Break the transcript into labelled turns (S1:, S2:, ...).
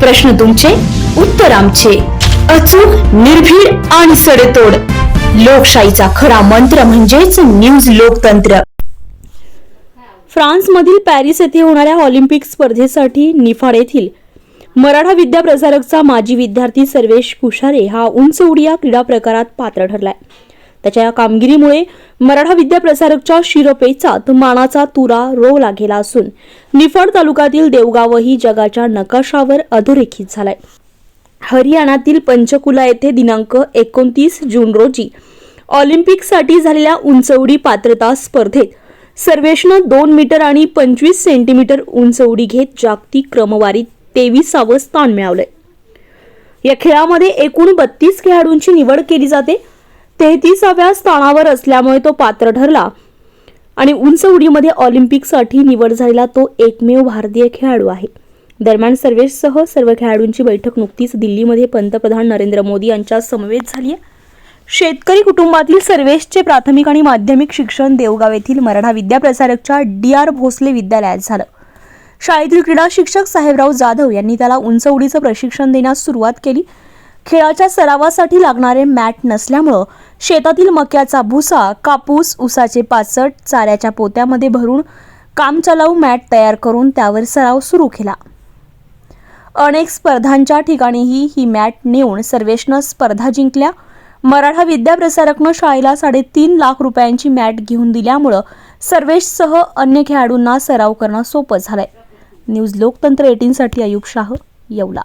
S1: प्रश्न तुमचे उत्तर आमचे. अचूक निर्भीड आणि सडेतोड. लोकशाहीचा खरा मंत्र म्हणजेच न्यूज लोकतंत्र.
S2: फ्रान्समधील पॅरिस येथे होणाऱ्या ऑलिम्पिक स्पर्धेसाठी निफाड येथील मराठा विद्या प्रसारकचा माजी विद्यार्थी सर्वेश कुशारे हा उंच उडिया क्रीडा प्रकारात पात्र ठरलाय. त्याच्या या कामगिरीमुळे मराठा विद्याप्रसारकच्या शिरपेचात मानाचा तुरा रोवला गेला असून निफाड तालुक्यातील देवगावही जगाच्या नकाशावर अधोरेखित झालाय. हरियाणातील पंचकुला येथे दिनांक एकोणतीस जून रोजी ऑलिम्पिकसाठी झालेल्या उंचवडी पात्रता स्पर्धेत सर्वेशनं दोन मीटर आणि पंचवीस सेंटीमीटर उंच उडी घेत जागतिक क्रमवारीत तेविसावं स्थान मिळवलंय. या खेळामध्ये एकूण बत्तीस खेळाडूंची निवड केली जाते. तेहतीसाव्या स्थानावर असल्यामुळे तो पात्र ठरला. आणि उंच उडीमध्ये ऑलिम्पिकसाठी निवड झालेला तो एकमेव भारतीय खेळाडू आहे. दरम्यान सर्वेशसह सर्व खेळाडूंची बैठक नुकतीच दिल्लीमध्ये पंतप्रधान नरेंद्र मोदी यांच्या समवेत झाली आहे. शेतकरी कुटुंबातील सर्वेशचे प्राथमिक आणि माध्यमिक शिक्षण देवगाव येथील मराठा विद्याप्रसारकच्या डी आर भोसले विद्यालयात झालं. शाळेतील क्रीडा शिक्षक साहेबराव जाधव यांनी त्याला उंच उडीचं प्रशिक्षण देण्यास सुरुवात केली. खेळाच्या सरावासाठी लागणारे मॅट नसल्यामुळं शेतातील मक्याचा भुसा कापूस उसाचे पाचट चाऱ्याच्या पोत्यामध्ये भरून कामचालाऊ मॅट तयार करून त्यावर सराव सुरू केला. अनेक स्पर्धांच्या ठिकाणीही ही मॅट नेऊन सर्वेशनं स्पर्धा जिंकल्या. मराठा विद्याप्रसारकनं शाळेला साडेतीन लाख रुपयांची मॅट घेऊन दिल्यामुळं सर्वेशसह अन्य खेळाडूंना सराव करणं सोपं झालंय. न्यूज लोकतंत्र एटीनसाठी अयुब शाह येवला.